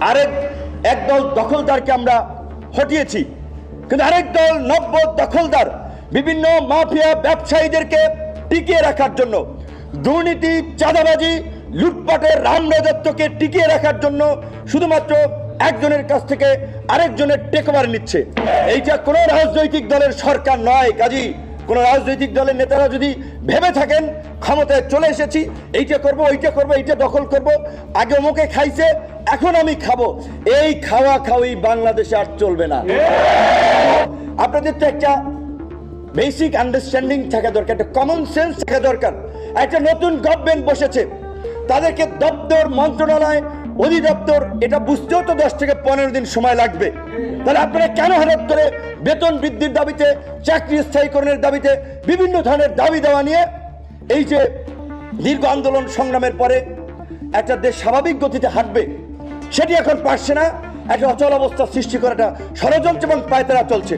আরেক একদল দখলদারকে আমরা হটিয়েছি। কিন্তু আরেক দল নব্য দখলদার, বিভিন্ন মাফিয়া ব্যবসায়ীদেরকে টিকিয়ে রাখার জন্য, দুর্নীতি, চাঁদাবাজি লুটপাটের রাম রাজত্বকে টিকিয়ে রাখার জন্য শুধুমাত্র একজনের কাছ থেকে আরেকজনের টেকওভার নিচ্ছে। এইটা কোনো রাজনৈতিক দলের সরকার নয়, কাজী। কোন রাজনৈতিক দলের নেতারা যদি ভেবে থাকেন, ক্ষমতায় চলে এসেছি, এইটা করব, ওইটা করব, এইটা দখল করব, আগে অমুকে খাইছে, এখন আমি খাব। এই খাওয়া খাওয়াই বাংলাদেশে আর চলবে না। আপনাদের তো একটা বেসিক আন্ডারস্ট্যান্ডিং থাকা দরকার, একটা কমন সেন্স থাকা দরকার। একটা নতুন গভর্নমেন্ট বসেছে। তাদেরকে দপ্তর, মন্ত্রণালয় অধিদপ্তর, এটা বুঝতেও তো দশ থেকে পনেরো দিন সময় লাগবে। তাহলে আপনারা কেন হঠাৎ করে বেতন বৃদ্ধির দাবিতে, চাকরি স্থায়ীকরণের দাবিতে বিভিন্ন ধরনের দাবি দেওয়া নিয়ে এই যে দীর্ঘ আন্দোলন সংগ্রামের পরে একটা দেশ স্বাভাবিক গতিতে হাঁটবে, সেটি এখন পারছে না। একটা অচল অবস্থা সৃষ্টি করাটা ষড়যন্ত্র এবং পায়তারা চলছে।